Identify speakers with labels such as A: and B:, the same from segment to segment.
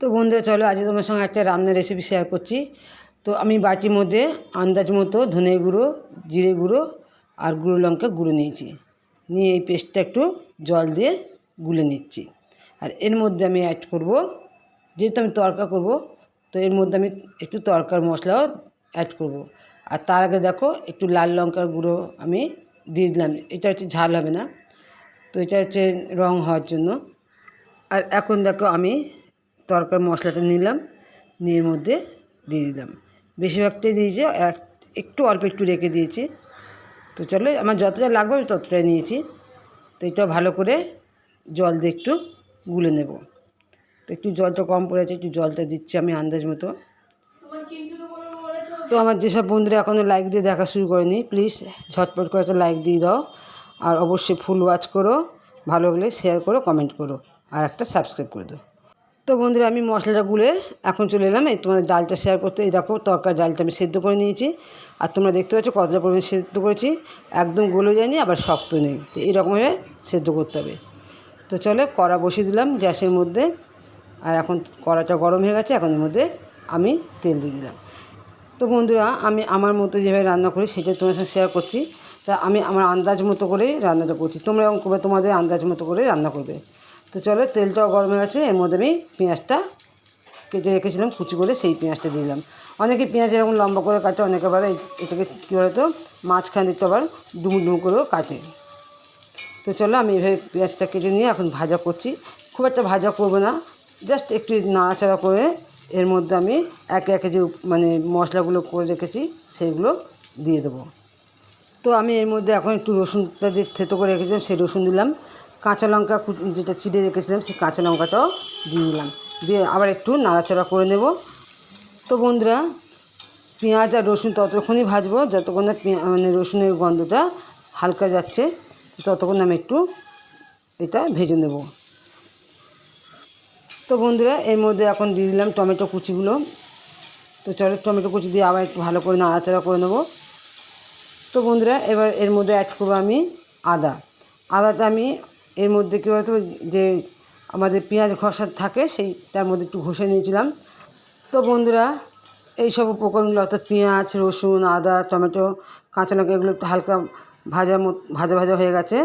A: তো বন্ধুরা, চলো আজকে তোমার সঙ্গে একটা রান্নার রেসিপি শেয়ার করছি। তো আমি বাটির মধ্যে আন্দাজ মতো ধনে গুঁড়ো, জিরে গুঁড়ো আর গুঁড়ো লঙ্কা গুঁড়ো নিয়েছি। নিয়ে এই পেস্টটা একটু জল দিয়ে গুলে নিচ্ছি। আর এর মধ্যে আমি অ্যাড করব, যেহেতু আমি তরকা করব, তো এর মধ্যে আমি একটু তরকার মশলাও অ্যাড করব। আর তার আগে দেখো, একটু লাল লঙ্কার গুঁড়ো আমি দিয়ে দিলাম। এটা হচ্ছে ঝাল হবে না। তো এটা হচ্ছে রং হওয়ার জন্য। আর এখন দেখো আমি তরকার মশলাটা নিলাম, নিয়ে মধ্যে দিয়ে দিলাম। বেশিরভাগটাই দিয়েছি আর একটু অল্প একটু রেখে দিয়েছি। তো চলো, আমার যতটা লাগবে আমি ততটাই নিয়েছি। তো এটা ভালো করে জল দিয়ে একটু গুলে নেব। তো একটু জলটা কম পড়েছে একটু জলটা দিচ্ছি আমি আন্দাজ মতো। তো আমার যেসব বন্ধুরা এখনও লাইক দিয়ে দেখা শুরু করেনি প্লিজ ঝটপট করে একটা লাইক দিয়ে দাও। আর অবশ্যই ফুল ওয়াচ করো, ভালো লাগলে শেয়ার করো কমেন্ট করো। আর একটা সাবস্ক্রাইব করে দাও। তো বন্ধুরা, আমি মশলাটা গুলে এখন চলে এলাম। এই তোমাদের ডালটা শেয়ার করতে। এই দেখো, তরকার ডালটা আমি সেদ্ধ করে নিয়েছি। আর তোমরা দেখতে পাচ্ছ কতটা পরিমাণে সেদ্ধ করেছি। একদম গলে যায়নি, আবার শক্ত নেই। তো এরকমভাবে সেদ্ধ করতে হবে। তো চলে, কড়া বসিয়ে দিলাম গ্যাসের মধ্যে। আর এখন কড়াটা গরম হয়ে গেছে, এখন এর মধ্যে আমি তেল দিয়ে দিলাম। তো বন্ধুরা, আমি আমার মতো যেভাবে রান্না করি, সেটাই তোমার সাথে শেয়ার করছি। তা আমি আমার আন্দাজ মতো করেই রান্নাটা করছি। তোমরা তোমাদের আন্দাজ মতো করে রান্না করবে। তো চলো তেলটাও গরম হয়ে গেছে, এর মধ্যে আমি পেঁয়াজটা কেটে রেখেছিলাম, কুচি করে সেই পেঁয়াজটা দিলাম। অনেকে পেঁয়াজ এরকম লম্বা করে কাটে, অনেকে আবার এটাকে কী বলতো মাঝখানে একটু আবার ডুমু ডুমু করেও কাটে। তো চলো আমি এভাবে পেঁয়াজটা কেটে নিয়ে এখন ভাজা করছি। খুব একটা ভাজা করব না, জাস্ট একটু নাড়াচাড়া করে এর মধ্যে আমি একে একে যে মানে মশলাগুলো করে রেখেছি সেইগুলো দিয়ে দেবো। তো আমি এর মধ্যে এখন একটু রসুনটা যে থেতো করে রেখেছিলাম, সেই রসুন দিলাম। কাঁচা লঙ্কা যেটা চিড়ে রেখেছিলাম, সেই কাঁচা লঙ্কাটাও দিয়ে দিলাম। দিয়ে আবার একটু নাড়াচাড়া করে নেব। তো বন্ধুরা, পেঁয়াজ আর রসুন ততক্ষণই ভাজবো, যতক্ষণ না মানে রসুনের গন্ধটা হালকা যাচ্ছে, ততক্ষণ আমি একটু এটা ভেজে নেব। তো বন্ধুরা, এর মধ্যে এখন দিয়ে দিলাম টমেটো কুচিগুলো। তো চলো টমেটো কুচি দিয়ে আবার একটু ভালো করে নাড়াচাড়া করে নেব। তো বন্ধুরা, এবার এর মধ্যে অ্যাড করব আমি আদা। আদাটা আমি এর মধ্যে কী বলতো, যে আমাদের পেঁয়াজ ঘষা থাকে, সেইটার মধ্যে একটু ঘষে নিয়েছিলাম। তো বন্ধুরা এই সব উপকরণগুলো, অর্থাৎ পেঁয়াজ, রসুন, আদা, টমেটো, কাঁচা লঙ্কা, এগুলো একটু হালকা মতো, ভাজা ভাজা হয়ে গেছে।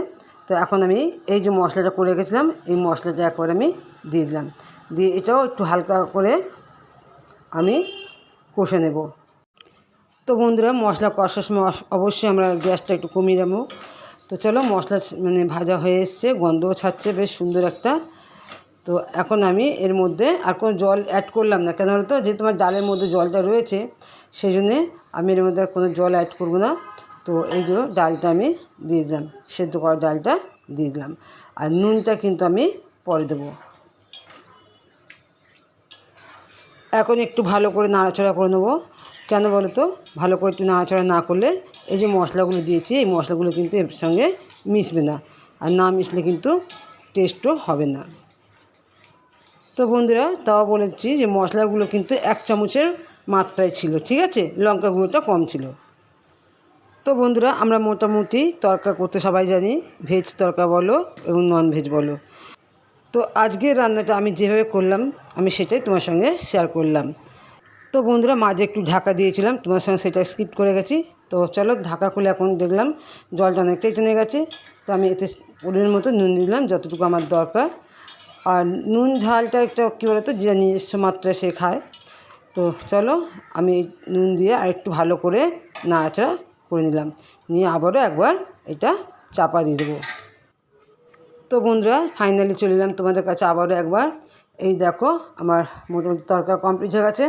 A: তো এখন আমি এই যে মশলাটা করে রেখেছিলাম, এই মশলাটা একবার আমি দিয়ে দিলাম। দিয়ে এটাও একটু হালকা করে আমি কষে নেব। তো বন্ধুরা, মশলা কষার সময় অবশ্যই আমরা গ্যাসটা একটু কমিয়ে দেবো তো চলো মশলা মানে ভাজা হয়ে এসছে, গন্ধও ছাড়ছে, বেশ সুন্দর একটা। তো এখন আমি এর মধ্যে আর কোনো জল অ্যাড করলাম না। কেন বলতো যে তোমার ডালের মধ্যে জলটা রয়েছে, সেই জন্যে আমি এর মধ্যে আর কোনো জল অ্যাড করব না। তো এই যে ডালটা আমি দিয়ে দিলাম, সেদ্ধ করা ডালটা দিয়ে দিলাম। আর নুনটা কিন্তু আমি পরে দেবো। এখন একটু ভালো করে নাড়াচাড়া করে নেব। কেন বলো তো? ভালো করে একটু নাড়াচাড়া না করলে এই যে মশলাগুলো দিয়েছি, এই মশলাগুলো কিন্তু এর সঙ্গে মিশবে না। আর না মিশলে কিন্তু টেস্টও হবে না। তো বন্ধুরা, তাও বলেছি যে মশলাগুলো কিন্তু এক চামচের মাত্রায় ছিল, ঠিক আছে? লঙ্কা গুঁড়োটা কম ছিল। তো বন্ধুরা, আমরা মোটামুটি তরকা করতে সবাই জানি ভেজ তরকা বলো এবং নন ভেজ বলো। তো আজকের রান্নাটা আমি যেভাবে করলাম, আমি সেটাই তোমার সঙ্গে শেয়ার করলাম। তো বন্ধুরা, মাঝে একটু ঢাকা দিয়েছিলাম, তোমার সঙ্গে সেটা স্কিপ করে গেছি। তো চলো ঢাকা খুলে এখন দেখলাম জলটা অনেকটাই টেনে গেছে। তো আমি এতে পরিমাণ মতো নুন দিলাম, যতটুকু আমার দরকার। আর নুন ঝালটা একটা কী বলতো, যে নিজস্ব মাত্রায় সে খায়। তো চলো আমি নুন দিয়ে আর একটু ভালো করে নাড়াচাড়া করে নিলাম। নিয়ে আবারও একবার এটা চাপা দিয়ে দেবো। তো বন্ধুরা ফাইনালি চলে এলাম তোমাদের কাছে আবারও একবার। এই দেখো, আমার মোটামুটি তরকা কমপ্লিট হয়ে গেছে।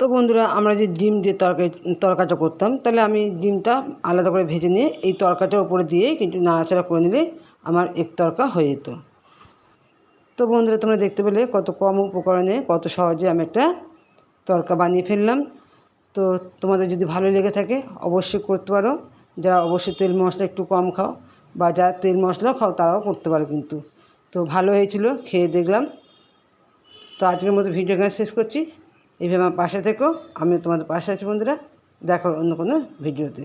A: তো বন্ধুরা, আমরা যে ডিম দিয়ে তরকারি তরকাটা করতাম, তাহলে আমি ডিমটা আলাদা করে ভেজে নিয়ে এই তরকাটার উপরে দিয়ে কিন্তু নাড়াচাড়া করে নিলে আমার এক তরকা হয়ে যেত। তো বন্ধুরা, তোমরা দেখতে পেলে কত কম উপকরণে কত সহজে আমি একটা তরকা বানিয়ে ফেললাম। তো তোমাদের যদি ভালো লেগে থাকে, অবশ্যই করতে পারো। যারা অবশ্যই তেল মশলা একটু কম খাও, বা যারা তেল মশলাও খাও, তারাও করতে পারো কিন্তু। তো ভালো হয়েছিল, খেয়ে দেখলাম। তো আজকের মতো ভিডিও এখানে শেষ করছি। এইভাবে আমার পাশে থেকো আমি তোমাদের পাশে আছি বন্ধুরা। দেখো অন্য কোনো ভিডিওতে।